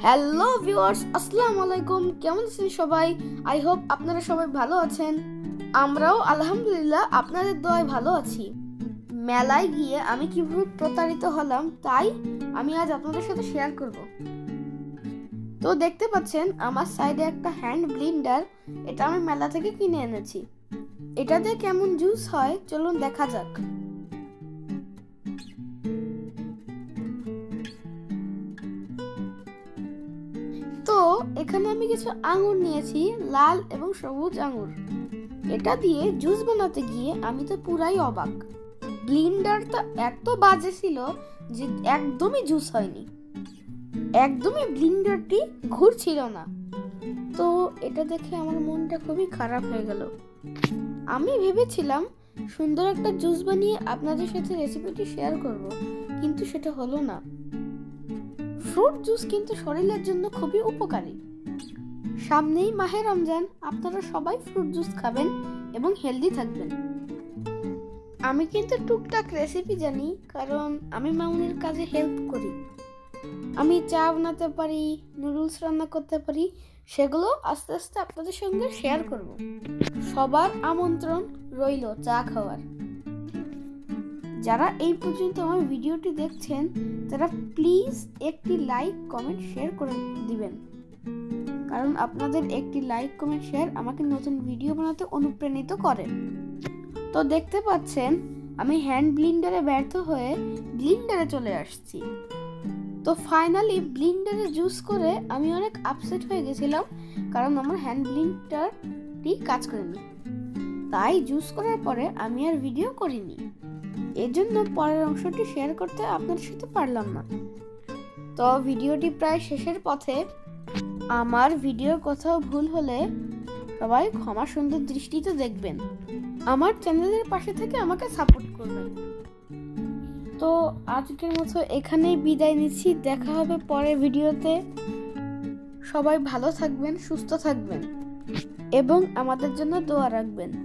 Hello viewers আসসালামু আলাইকুম কেমন আছেন সবাই আই হোপ আপনারা সবাই ভালো আছেন আমরাও আলহামদুলিল্লাহ আপনাদের দোয়ায় ভালো আছি মেলায় গিয়ে আমি কীভাবে প্রতারিত হলাম তাই আমি আজ আপনাদের সাথে শেয়ার করব তো দেখতে পাচ্ছেন আমার সাইডে একটা হ্যান্ড ব্লিন্ডার এটা আমি মেলা থেকে কিনে এনেছি এটাতে কেমন জুস হয় চলুন দেখা যাক এখানে আমি কিছু আঙুর নিয়েছি, লাল এবং সবুজ আঙুর। এটা দিয়ে জুস বানাতে গিয়ে আমি তো পুরাই অবাক। ব্লিন্ডারটা এত বাজে ছিল যে একদমই জুস হয়নি। একদমই ব্লিন্ডারটি ঘুরছিল না। তো এটা দেখে আমার মনটা খুবই খারাপ হয়ে গেল। আমি ভেবেছিলাম, সুন্দর একটা জুস বানিয়ে আপনাদের সাথে রেসিপিটি শেয়ার করব, কিন্তু সেটা হলো না। ফ্রুট জুস কিন্তু শরীরের জন্য খুবই উপকারী। সামনেই মাহে রমজান, আপনারা সবাই ফ্রুট জুস খাবেন এবং হেলদি থাকবেন। আমি কিন্তু টুকটাক রেসিপি জানি, কারণ আমি মামুনির কাজে হেল্প করি। আমি চা বানাতে পারি, নুডলস রান্না করতে পারি, সেগুলো আস্তে আস্তে আপনাদের সঙ্গে শেয়ার করব। সবার আমন্ত্রণ রইল চা খাওয়ার। যারা এই পর্যন্ত আমার ভিডিওটি দেখছেন, তারা প্লিজ একটি লাইক কমেন্ট শেয়ার করে দিবেন। কারণ আপনাদের একটি লাইক কমেন্ট শেয়ার আমাকে নতুন ভিডিও বানাতে অনুপ্রাণিত করে। তো দেখতে পাচ্ছেন, আমি হ্যান্ড ব্লিন্ডারে ব্যর্থ হয়ে ব্লিন্ডারে চলে আসছি। তো ফাইনালি ব্লিন্ডারে জুস করে আমি অনেক আপসেট হয়ে গেছিলাম, কারণ আমার হ্যান্ড ব্লিন্ডারটি কাজ করেনি। তাই জুস করার পরে আমি আর ভিডিও করিনি। এর জন্য পরের অংশটি শেয়ার করতে আপনাদের সাথে পারলাম না। তো ভিডিওটি প্রায় শেষের পথে। আমার ভিডিও কোথাও ভুল হলে সবাই ক্ষমা সুন্দর দৃষ্টিতে দেখবেন। আমার চ্যানেলের পাশে থেকে আমাকে সাপোর্ট করবেন। তো আজকের মতো এখানেই বিদায় নিচ্ছি। দেখা হবে পরের ভিডিওতে। সবাই ভালো থাকবেন, সুস্থ থাকবেন এবং আমাদের জন্য দোয়া রাখবেন।